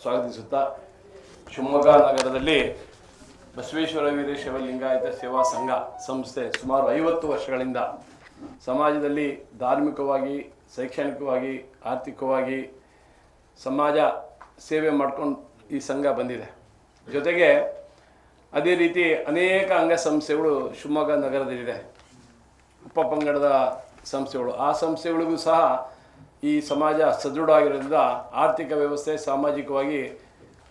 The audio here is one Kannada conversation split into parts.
ಸ್ವಾಗತಿಸುತ್ತಾ ಶಿವಮೊಗ್ಗ ನಗರದಲ್ಲಿ ಬಸವೇಶ್ವರ ವೀರೇಶವ ಲಿಂಗಾಯತ ಸೇವಾ ಸಂಘ ಸಂಸ್ಥೆ ಸುಮಾರು ಐವತ್ತು ವರ್ಷಗಳಿಂದ ಸಮಾಜದಲ್ಲಿ ಧಾರ್ಮಿಕವಾಗಿ, ಶೈಕ್ಷಣಿಕವಾಗಿ, ಆರ್ಥಿಕವಾಗಿ ಸಮಾಜ ಸೇವೆ ಮಾಡ್ಕೊಂಡು ಈ ಸಂಘ ಬಂದಿದೆ. ಜೊತೆಗೆ ಅದೇ ರೀತಿ ಅನೇಕ ಅಂಗಸಂಸ್ಥೆಗಳು ಶಿವಮೊಗ್ಗ ನಗರದಲ್ಲಿದೆ. ಉಪಪಂಗಡದ ಸಂಸ್ಥೆಗಳು. ಆ ಸಂಸ್ಥೆಗಳಿಗೂ ಸಹ ಈ ಸಮಾಜ ಸದೃಢ ಆಗಿರೋದ್ರಿಂದ ಆರ್ಥಿಕ ವ್ಯವಸ್ಥೆ ಸಾಮಾಜಿಕವಾಗಿ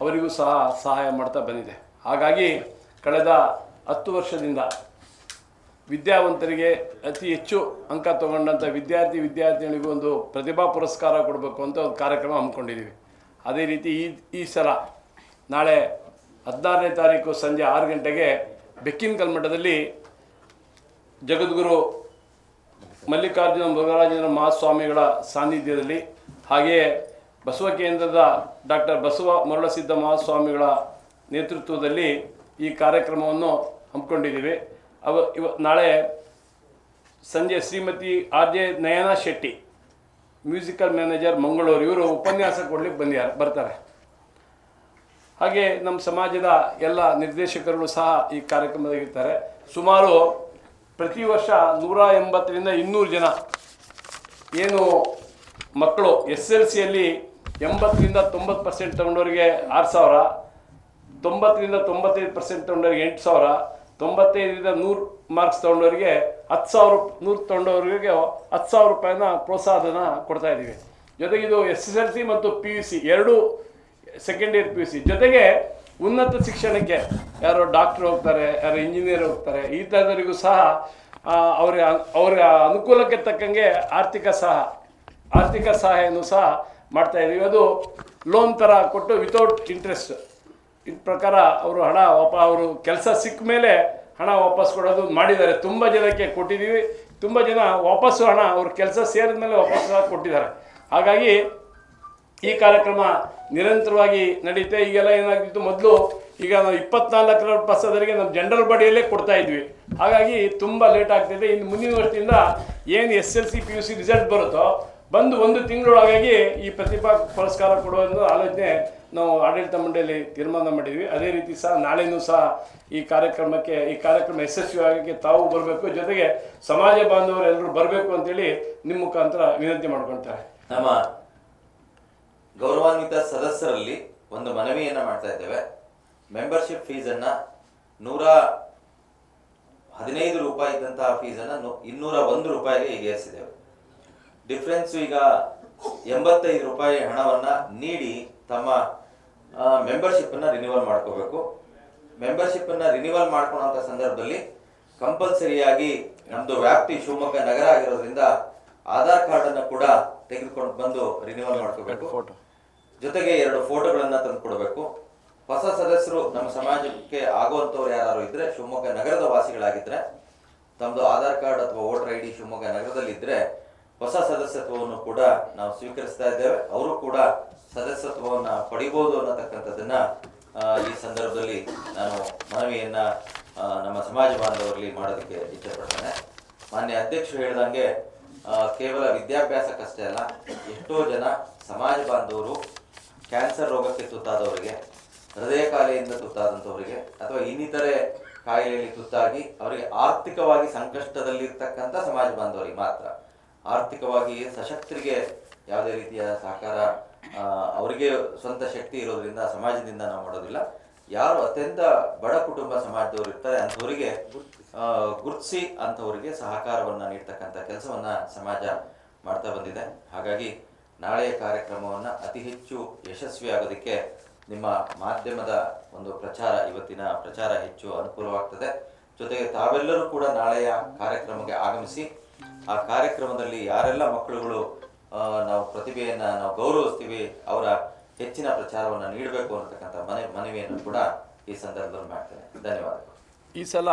ಅವರಿಗೂ ಸಹ ಸಹಾಯ ಮಾಡ್ತಾ ಬಂದಿದೆ. ಹಾಗಾಗಿ ಕಳೆದ ಹತ್ತು ವರ್ಷದಿಂದ ವಿದ್ಯಾವಂತರಿಗೆ ಅತಿ ಹೆಚ್ಚು ಅಂಕ ತಗೊಂಡಂಥ ವಿದ್ಯಾರ್ಥಿ ವಿದ್ಯಾರ್ಥಿಗಳಿಗೂ ಒಂದು ಪ್ರತಿಭಾ ಪುರಸ್ಕಾರ ಕೊಡಬೇಕು ಅಂತ ಒಂದು ಕಾರ್ಯಕ್ರಮ ಹಮ್ಮಿಕೊಂಡಿದ್ದೀವಿ. ಅದೇ ರೀತಿ ಈ ಈ ಸಲ ನಾಳೆ ಹದಿನಾರನೇ ತಾರೀಕು ಸಂಜೆ ಆರು ಗಂಟೆಗೆ ಬೆಕ್ಕಿನ ಕಲ್ಮಠದಲ್ಲಿ ಜಗದ್ಗುರು ಮಲ್ಲಿಕಾರ್ಜುನ ಮುರುಘರಾಜೇಂದ್ರ ಮಹಾಸ್ವಾಮಿಗಳ ಸಾನ್ನಿಧ್ಯದಲ್ಲಿ ಹಾಗೆಯೇ ಬಸವ ಕೇಂದ್ರದ ಡಾಕ್ಟರ್ ಬಸವ ಮರುಳಸಿದ್ಧ ಮಹಾಸ್ವಾಮಿಗಳ ನೇತೃತ್ವದಲ್ಲಿ ಈ ಕಾರ್ಯಕ್ರಮವನ್ನು ಹಮ್ಮಿಕೊಂಡಿದ್ದೀವಿ. ಅವ, ಇವ, ನಾಳೆ ಸಂಜೆ Shrimati R J Nayana Shetty, musical manager Mangaluru, ಇವರು ಉಪನ್ಯಾಸ ಕೊಡ್ಲಿಕ್ಕೆ ಬಂದಿದ್ದಾರೆ, ಬರ್ತಾರೆ. ಹಾಗೆ ನಮ್ಮ ಸಮಾಜದ ಎಲ್ಲ ನಿರ್ದೇಶಕರುಗಳು ಸಹ ಈ ಕಾರ್ಯಕ್ರಮದಾಗಿರ್ತಾರೆ ಸುಮಾರು ಪ್ರತಿ ವರ್ಷ ನೂರ ಎಂಬತ್ತರಿಂದ ಇನ್ನೂರು ಜನ ಏನು ಮಕ್ಕಳು ಎಸ್ ಎಲ್ ಸಿಯಲ್ಲಿ ಎಂಬತ್ತರಿಂದ ತೊಂಬತ್ತು ಪರ್ಸೆಂಟ್ ತೊಗೊಂಡವ್ರಿಗೆ ಆರು ಸಾವಿರ, ತೊಂಬತ್ತರಿಂದ ತೊಂಬತ್ತೈದು ಪರ್ಸೆಂಟ್ ತೊಗೊಂಡವ್ರಿಗೆ ಎಂಟು ಸಾವಿರ, ತೊಂಬತ್ತೈದರಿಂದ ನೂರು ಮಾರ್ಕ್ಸ್ ತೊಗೊಂಡವರಿಗೆ ಹತ್ತು ಸಾವಿರ, ನೂರು ತೊಗೊಂಡವ್ರಿಗೆ ಹತ್ತು ಸಾವಿರ ರೂಪಾಯಿನ ಪ್ರೋತ್ಸಾಹನ ಕೊಡ್ತಾ ಇದ್ದೀವಿ. ಜೊತೆಗೆ ಇದು ಎಸ್ ಎಸ್ ಎಲ್ ಸಿ ಮತ್ತು ಪಿ ಯು ಸಿ ಎರಡು second year P U C ಜೊತೆಗೆ ಉನ್ನತ ಶಿಕ್ಷಣಕ್ಕೆ ಯಾರೋ ಡಾಕ್ಟ್ರ್ ಹೋಗ್ತಾರೆ, ಯಾರೋ ಇಂಜಿನಿಯರ್ ಹೋಗ್ತಾರೆ, ಈ ಥರದವರಿಗೂ ಸಹ ಅವ್ರ, ಅವರ ಅನುಕೂಲಕ್ಕೆ ತಕ್ಕಂಗೆ ಆರ್ಥಿಕ ಸಹ, ಆರ್ಥಿಕ ಸಹಾಯವನ್ನು ಸಹ ಮಾಡ್ತಾ ಇದ್ದೀವಿ. ಅದು ಲೋನ್ ಥರ ಕೊಟ್ಟು ವಿತೌಟ್ ಇಂಟ್ರೆಸ್ಟ್ ಇದ್ರ ಪ್ರಕಾರ ಅವರು ಹಣ ವಾಪ, ಅವರು ಕೆಲಸ ಸಿಕ್ಕ ಮೇಲೆ ಹಣ ವಾಪಸ್ ಕೊಡೋದು ಮಾಡಿದ್ದಾರೆ. ತುಂಬ ಜನಕ್ಕೆ ಕೊಟ್ಟಿದ್ದೀವಿ. ತುಂಬ ಜನ ವಾಪಸ್ಸು ಹಣ ಅವ್ರ ಕೆಲಸ ಸೇರಿದ ಮೇಲೆ ವಾಪಸ್ ಸಹ ಕೊಟ್ಟಿದ್ದಾರೆ. ಹಾಗಾಗಿ ಈ ಕಾರ್ಯಕ್ರಮ ನಿರಂತರವಾಗಿ ನಡೆಯುತ್ತೆ ಈಗೆಲ್ಲ ಏನಾಗ್ತಿತ್ತು ಮೊದಲು, ಈಗ ನಾವು ಇಪ್ಪತ್ನಾಲ್ಕರ ಪಸದರಿಗೆ ನಮ್ಮ ಜನರಲ್ ಬಾಡಿಯಲ್ಲೇ ಕೊಡ್ತಾ ಇದ್ವಿ. ಹಾಗಾಗಿ ತುಂಬ ಲೇಟ್ ಆಗ್ತಿದೆ. ಇನ್ನು ಮುಂದಿನ ವರ್ಷದಿಂದ ಏನು S L C P U C result ಬರುತ್ತೋ, ಬಂದು ಒಂದು ತಿಂಗಳೊಳಗಾಗಿ ಈ ಪ್ರತಿಭಾ ಪುರಸ್ಕಾರ ಕೊಡುವ ಆಲೋಚನೆ ನಾವು ಆಡಳಿತ ಮಂಡಳಿಯಲ್ಲಿ ತೀರ್ಮಾನ ಮಾಡಿದ್ವಿ. ಅದೇ ರೀತಿ ಸಹ ನಾಳೆನೂ ಸಹ ಈ ಕಾರ್ಯಕ್ರಮಕ್ಕೆ, ಈ ಕಾರ್ಯಕ್ರಮ ಯಶಸ್ವಿ ಆಗಕ್ಕೆ ತಾವು ಬರಬೇಕು. ಜೊತೆಗೆ ಸಮಾಜ ಬಾಂಧವರು ಎಲ್ಲರೂ ಬರಬೇಕು ಅಂತೇಳಿ ನಿಮ್ಮ ಮುಖಾಂತರ ವಿನಂತಿ ಮಾಡ್ಕೊಳ್ತಾರೆ ನಮ್ಮ ಗೌರವಾನ್ವಿತ ಸದಸ್ಯರಲ್ಲಿ ಒಂದು ಮನವಿಯನ್ನ ಮಾಡ್ತಾ ಇದ್ದೇವೆ. ಮೆಂಬರ್ಶಿಪ್ ಫೀಸನ್ನು ನೂರ ಹದಿನೈದು ರೂಪಾಯಿ ಇದ್ದಂತಹ ಫೀಸನ್ನು ಇನ್ನೂರ ಒಂದು ರೂಪಾಯಿಗೆ ಈಗೇರಿಸಿದ್ದೇವೆ ಡಿಫ್ರೆನ್ಸು ಈಗ ಎಂಬತ್ತೈದು ರೂಪಾಯಿ ಹಣವನ್ನು ನೀಡಿ ತಮ್ಮ ಮೆಂಬರ್ಶಿಪ್ಪನ್ನು ರಿನಿವಲ್ ಮಾಡ್ಕೋಬೇಕು. ಮೆಂಬರ್ಶಿಪ್ಪನ್ನು ರಿನಿವಲ್ ಮಾಡ್ಕೊಳ್ಳುವಂತ ಸಂದರ್ಭದಲ್ಲಿ ಕಂಪಲ್ಸರಿಯಾಗಿ ನಮ್ಮದು ವ್ಯಾಪ್ತಿ ಶಿವಮೊಗ್ಗ ನಗರ ಆಗಿರೋದ್ರಿಂದ ಆಧಾರ್ ಕಾರ್ಡನ್ನು ಕೂಡ ತೆಗೆದುಕೊಂಡು ಬಂದು ರಿನ್ಯೂವಲ್ ಮಾಡ್ಕೋಬೇಕು. ಜೊತೆಗೆ ಎರಡು ಫೋಟೋಗಳನ್ನ ತಂದು ಕೊಡಬೇಕು ಹೊಸ ಸದಸ್ಯರು ನಮ್ಮ ಸಮಾಜಕ್ಕೆ ಆಗುವಂತವ್ರು ಯಾರು ಇದ್ರೆ ಶಿವಮೊಗ್ಗ ನಗರದ ವಾಸಿಗಳಾಗಿದ್ರೆ ತಮ್ಮದು ಆಧಾರ್ ಕಾರ್ಡ್ ಅಥವಾ ವೋಟರ್ ಐ ಡಿ ಶಿವಮೊಗ್ಗ ನಗರದಲ್ಲಿ ಇದ್ರೆ ಹೊಸ ಸದಸ್ಯತ್ವವನ್ನು ಕೂಡ ನಾವು ಸ್ವೀಕರಿಸ್ತಾ ಇದ್ದೇವೆ. ಅವರು ಕೂಡ ಸದಸ್ಯತ್ವವನ್ನ ಪಡಿಬಹುದು ಅನ್ನತಕ್ಕಂಥದ್ದನ್ನ ಈ ಸಂದರ್ಭದಲ್ಲಿ ನಾನು ಮನವಿಯನ್ನ ನಮ್ಮ ಸಮಾಜ ಬಾಂಧವರಲ್ಲಿ ಮಾಡೋದಕ್ಕೆ ಇಚ್ಛೆಪಡ್ತೇನೆ ಮಾನ್ಯ ಅಧ್ಯಕ್ಷರು ಹೇಳಿದಂಗೆ ಕೇವಲ ವಿದ್ಯಾಭ್ಯಾಸಕ್ಕಷ್ಟೇ ಅಲ್ಲ, ಎಷ್ಟೋ ಜನ ಸಮಾಜ ಬಾಂಧವರು ಕ್ಯಾನ್ಸರ್ ರೋಗಕ್ಕೆ ತುತ್ತಾದವರಿಗೆ, ಹೃದಯ ಕಾಯಿಲೆಯಿಂದ ತುತ್ತಾದಂಥವರಿಗೆ, ಅಥವಾ ಇನ್ನಿತರೆ ಕಾಯಿಲೆಯಲ್ಲಿ ತುತ್ತಾಗಿ ಅವರಿಗೆ ಆರ್ಥಿಕವಾಗಿ ಸಂಕಷ್ಟದಲ್ಲಿರ್ತಕ್ಕಂಥ ಸಮಾಜ ಬಾಂಧವರಿಗೆ ಮಾತ್ರ. ಆರ್ಥಿಕವಾಗಿ ಸಶಕ್ತರಿಗೆ ಯಾವುದೇ ರೀತಿಯ ಸಹಕಾರ ಅವರಿಗೆ ಸ್ವಂತ ಶಕ್ತಿ ಇರೋದ್ರಿಂದ, ಸಮಾಜದಿಂದ ನಾವು ಮಾಡೋದಿಲ್ಲ. ಯಾರು ಅತ್ಯಂತ ಬಡ ಕುಟುಂಬ ಸಮಾಜದವರು ಇರ್ತಾರೆ ಅಂಥವರಿಗೆ ಗುರುತಿಸಿ. ಅಂಥವರಿಗೆ ಸಹಕಾರವನ್ನು ನೀಡ್ತಕ್ಕಂಥ ಕೆಲಸವನ್ನ ಸಮಾಜ ಮಾಡ್ತಾ ಬಂದಿದೆ. ಹಾಗಾಗಿ ನಾಳೆಯ ಕಾರ್ಯಕ್ರಮವನ್ನ ಅತಿ ಹೆಚ್ಚು ಯಶಸ್ವಿ ಆಗೋದಕ್ಕೆ ನಿಮ್ಮ ಮಾಧ್ಯಮದ ಒಂದು ಪ್ರಚಾರ ಇವತ್ತಿನ ಪ್ರಚಾರ ಹೆಚ್ಚು ಅನುಕೂಲವಾಗ್ತದೆ. ಜೊತೆಗೆ ತಾವೆಲ್ಲರೂ ಕೂಡ ನಾಳೆಯ ಕಾರ್ಯಕ್ರಮಕ್ಕೆ ಆಗಮಿಸಿ ಆ ಕಾರ್ಯಕ್ರಮದಲ್ಲಿ ಯಾರೆಲ್ಲ ಮಕ್ಕಳುಗಳು ನಾವು ಪ್ರತಿಭೆಯನ್ನು ನಾವು ಗೌರವಿಸ್ತೀವಿ ಅವರ ಹೆಚ್ಚಿನ ಪ್ರಚಾರವನ್ನು ನೀಡಬೇಕು ಅನ್ನತಕ್ಕಂಥ ಮನೆ ಮನವಿಯನ್ನು ಕೂಡ ಈ ಸಂದರ್ಭದಲ್ಲಿ ಮಾಡ್ತೇನೆ. ಧನ್ಯವಾದಗಳು. ಈ ಸಲ